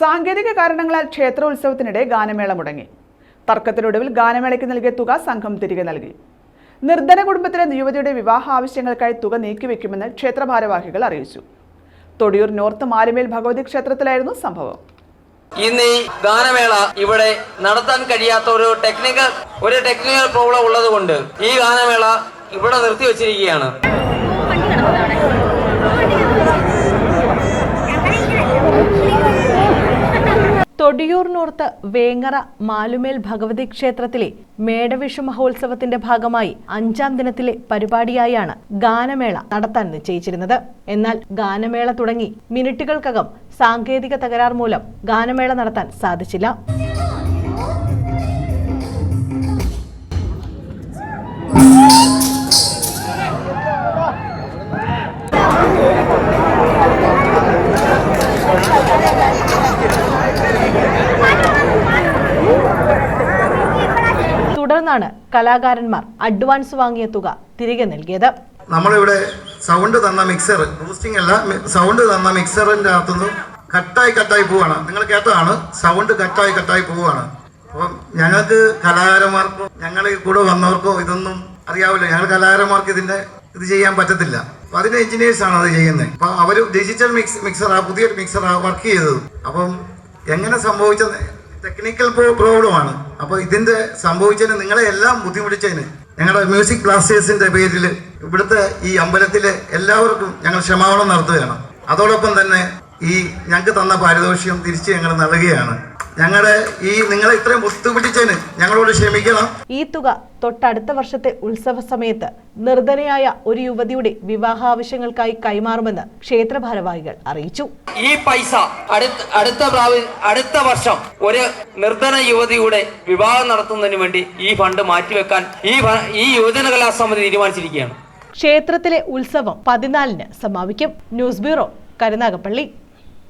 സാങ്കേതിക കാരണങ്ങളാൽ ക്ഷേത്രോത്സവത്തിനിടെ ഗാനമേള മുടങ്ങി. തർക്കത്തിനൊടുവിൽ ഗാനമേളയ്ക്ക് നൽകിയ തുക സംഘം തിരികെ നൽകി. നിർധന കുടുംബത്തിലെ യുവതിയുടെ വിവാഹ ആവശ്യങ്ങൾക്കായി തുക നീക്കിവെക്കുമെന്ന് ക്ഷേത്ര ഭാരവാഹികൾ അറിയിച്ചു. തൊടിയൂർ നോർത്ത് മാലിമേൽ ഭഗവതി ക്ഷേത്രത്തിലായിരുന്നു സംഭവം. ഇന്ന് ഈ ഗാനമേള ഇവിടെ നടത്താൻ കഴിയാത്ത ഒരു ടെക്നിക്കൽ ഒരു ടെക്നിക്കൽ പ്രോബ്ലം ഉള്ളത് കൊണ്ട് ഈ ഗാനമേള ഇവിടെ നിർത്തിവെച്ചിരിക്കുകയാണ്. തൊടിയൂർ നോർത്ത് വേങ്ങറ മാലുമേൽ ഭഗവതി ക്ഷേത്രത്തിലെ മേടവിഷു മഹോത്സവത്തിന്റെ ഭാഗമായി അഞ്ചാം ദിനത്തിലെ പരിപാടിയായാണ് ഗാനമേള നടത്താൻ നിശ്ചയിച്ചിരുന്നത്. എന്നാൽ ഗാനമേള തുടങ്ങി മിനിറ്റുകൾക്കകം സാങ്കേതിക തകരാർ മൂലം ഗാനമേള നടത്താൻ സാധിച്ചില്ല. തുടർന്നാണ് കലാകാരന്മാർ അഡ്വാൻസ് വാങ്ങിയ തുക തിരികെ നൽകിയത്. നമ്മളിവിടെ സൗണ്ട് തന്ന മിക്സർ ബൂസ്റ്റിംഗ് അല്ല സൗണ്ട് തന്ന മിക്സറിന്റെ അകത്തുനിന്ന് കട്ടായി കട്ടായി പോവാണ് നിങ്ങൾ കേട്ടതാണ് സൗണ്ട് കട്ടായി കട്ടായി പോവാണ് അപ്പം ഞങ്ങൾക്ക് കലാകാരന്മാർക്കോ ഞങ്ങൾ കൂടെ വന്നവർക്കോ ഇതൊന്നും അറിയാവില്ല. ഞങ്ങൾ കലാകാരന്മാർക്ക് ഇതിന്റെ ഇത് ചെയ്യാൻ പറ്റത്തില്ല. അപ്പൊ എഞ്ചിനീയേഴ്സ് ആണ് അത് ചെയ്യുന്നത്. അപ്പൊ അവർ ഡിജിറ്റൽ മിക്സ് മിക്സറാ പുതിയൊരു മിക്സറാ വർക്ക് ചെയ്തത്. അപ്പം എങ്ങനെ സംഭവിച്ച ടെക്നിക്കൽ പ്രോബ്ലം ആണ്. അപ്പൊ ഇതിന്റെ സംഭവിച്ചതിന് നിങ്ങളെ എല്ലാം ബുദ്ധിമുട്ടിച്ചതിന് ഞങ്ങളുടെ മ്യൂസിക് ബ്ലാസ്റ്റേഴ്സിന്റെ പേരിൽ ഇവിടുത്തെ ഈ അമ്പലത്തിലെ എല്ലാവർക്കും ഞങ്ങൾ ക്ഷമാപണം നടത്തുകയാണ്. അതോടൊപ്പം തന്നെ ഈ ഞങ്ങൾക്ക് തന്ന പാരിതോഷികം തിരിച്ച് ഞങ്ങൾ നൽകുകയാണ്. ഞങ്ങളുടെ ഈ നിങ്ങളെ ഇത്രയും ബുദ്ധിമുട്ടിച്ചതിന് ഞങ്ങളോട് ക്ഷമിക്കണം. ഈ തുക തൊട്ടടുത്ത വർഷത്തെ ഉത്സവ സമയത്ത് നിർധനയായ ഒരു യുവതിയുടെ വിവാഹാവശ്യങ്ങൾക്കായി കൈമാറുമെന്ന് ക്ഷേത്ര ഭാരവാഹികൾ അറിയിച്ചു. ഈ പൈസ അടുത്ത അടുത്ത പ്രാവ- അടുത്ത വർഷം ഒരു നിർധന യുവതിയുടെ വിവാഹം നടത്തുന്നതിന് വേണ്ടി ഈ ഫണ്ട് മാറ്റിവെക്കാൻ ഈ ഈ യുവജന കലാസമിതി തീരുമാനിച്ചിരിക്കുകയാണ്. ക്ഷേത്രത്തിലെ ഉത്സവം പതിനാലിന് സമാപിക്കും. News bureau Karunagappally.